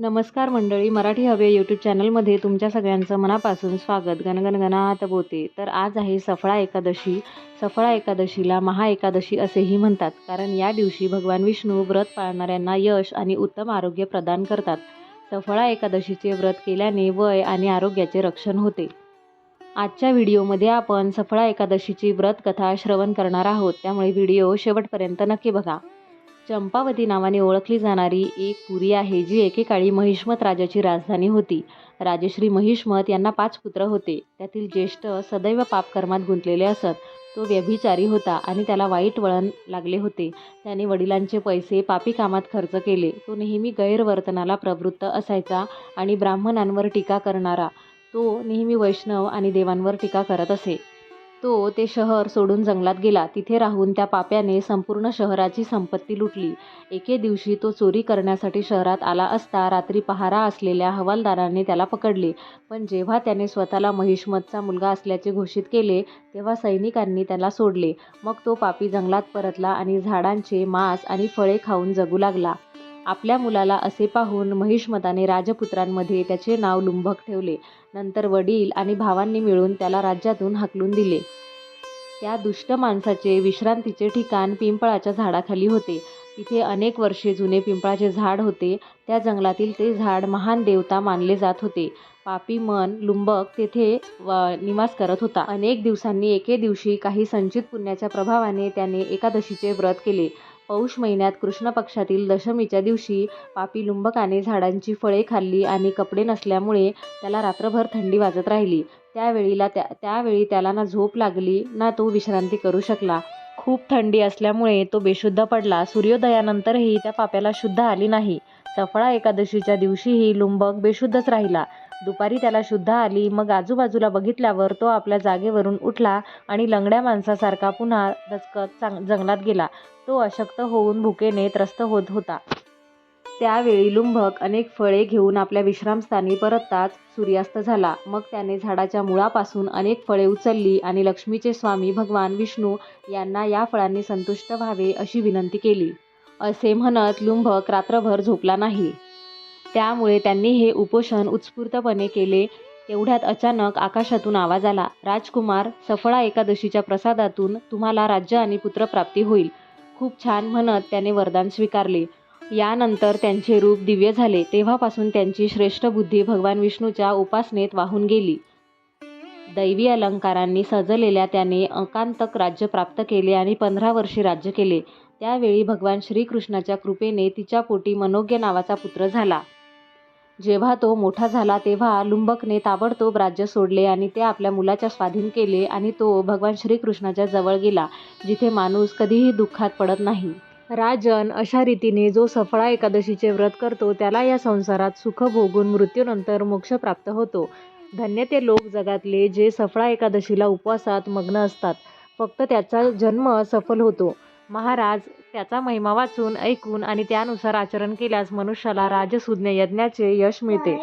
नमस्कार मंडळी मराठी हवे यूट्यूब चॅनलमध्ये तुमच्या सगळ्यांचं मनापासून स्वागत. गणगणगणात बोते तर आज आहे सफळा एकादशी. सफळा एकादशीला महाएकादशी असेही म्हणतात. कारण या दिवशी भगवान विष्णू व्रत पाळणाऱ्यांना यश आणि उत्तम आरोग्य प्रदान करतात. सफळा एकादशीचे व्रत केल्याने वय आणि आरोग्याचे रक्षण होते. आजच्या व्हिडिओमध्ये आपण सफळा एकादशीची व्रत कथा श्रवण करणार आहोत. त्यामुळे व्हिडिओ शेवटपर्यंत नक्की बघा. चंपावती नावाने ओळखली जाणारी एक पुरी आहे जी एकेकाळी महिष्मत राजाची राजधानी होती. राजश्री महिष्मत यांना पाच पुत्र होते. त्यातील ज्येष्ठ सदैव पापकर्मात गुंतलेले असत. तो व्यभिचारी होता आणि त्याला वाईट वळण लागले होते. त्याने वडिलांचे पैसे पापी कामात खर्च केले. तो नेहमी गैरवर्तनाला प्रवृत्त असायचा आणि ब्राह्मणांवर टीका करणारा. तो नेहमी वैष्णव आणि देवांवर टीका करत असे. तो ते शहर सोडून जंगलात गेला. तिथे राहून त्या पाप्याने संपूर्ण शहराची संपत्ती लुटली. एके दिवशी तो चोरी करण्यासाठी शहरात आला असता रात्री पहारा असलेल्या हवालदाराने त्याला पकडले. पण जेव्हा त्याने स्वतःला महिष्मतचा मुलगा असल्याचे घोषित केले तेव्हा सैनिकांनी त्याला सोडले. मग तो पापी जंगलात परतला आणि झाडांचे मांस आणि फळे खाऊन जगू लागला. आपल्या मुलाला असे पाहून महिष्मताने राजपुत्रांमध्ये त्याचे नाव लुंबक ठेवले. नंतर वडील आणि भावांनी मिळून त्याला राज्यातून हाकलून दिले. त्या दुष्ट माणसाचे विश्रांतीचे ठिकाण पिंपळाच्या झाडाखाली होते. तिथे अनेक वर्षे जुने पिंपळाचे झाड होते. त्या जंगलातील ते झाड महान देवता मानले जात होते. पापी मन लुंबक तेथे व निवास करत होता. अनेक दिवसांनी एके दिवशी काही संचित पुण्याच्या प्रभावाने त्याने एकादशीचे व्रत केले. पौष महिन्यात कृष्ण पक्षातील दशमीच्या दिवशी पापी लुंबकाने झाडांची फळे खाल्ली आणि कपडे नसल्यामुळे त्याला रात्रभर थंडी वाजत राहिली. त्यावेळीला त्या त्यावेळी त्याला ना झोप लागली ना तो विश्रांती करू शकला. खूप थंडी असल्यामुळे तो बेशुद्ध पडला. सूर्योदयानंतरही त्या पाप्याला शुद्ध आली नाही. सफळा एकादशीच्या दिवशीही लुंबक बेशुद्धच राहिला. दुपारी त्याला शुद्ध आली मग आजूबाजूला बघितल्यावर तो आपल्या जागेवरून उठला आणि लंगड्या माणसासारखा पुन्हा दचकत चांग जंगलात गेला. तो अशक्त होऊन भुकेने त्रस्त होत होता. त्यावेळी लुंभक अनेक फळे घेऊन आपल्या विश्रामस्थानी परतताच सूर्यास्त झाला. मग त्याने झाडाच्या मुळापासून अनेक फळे उचलली आणि लक्ष्मीचे स्वामी भगवान विष्णू यांना या फळांनी संतुष्ट व्हावे अशी विनंती केली. असे म्हणत लुंभक रात्रभर झोपला नाही. त्यामुळे त्यांनी हे उपोषण उत्स्फूर्तपणे केले. तेवढ्यात अचानक आकाशातून आवाज आला. राजकुमार सफळा एकादशीच्या प्रसादातून तुम्हाला राज्य आणि पुत्रप्राप्ती होईल. खूप छान म्हणत त्याने वरदान स्वीकारले. यानंतर त्यांचे रूप दिव्य झाले. तेव्हापासून त्यांची श्रेष्ठ बुद्धी भगवान विष्णूच्या उपासनेत वाहून गेली. दैवी अलंकारांनी सजलेल्या त्याने अकांतक राज्य प्राप्त केले आणि पंधरा वर्षे राज्य केले. त्यावेळी भगवान श्रीकृष्णाच्या कृपेने तिच्या पोटी मनोज्ञ नावाचा पुत्र झाला. जेव्हा तो मोठा झाला तेव्हा लुंबकने ताबडतोब राज्य सोडले आणि ते आपल्या मुलाच्या स्वाधीन केले आणि तो भगवान श्रीकृष्णाच्या जवळ गेला जिथे माणूस कधीही दुःखात पडत नाही. राजन अशा रीतीने जो सफळा एकादशीचे व्रत करतो त्याला या संसारात सुख भोगून मृत्यूनंतर मोक्ष प्राप्त होतो. धन्य ते लोक जगातले जे सफळा एकादशीला उपवासात मग्न असतात. फक्त त्याचा जन्म सफल होतो. महाराज त्याचा महिमा वाचून ऐकून आणि त्यानुसार आचरण केल्यास मनुष्याला राजसूज्ञ यज्ञाचे यश मिळते.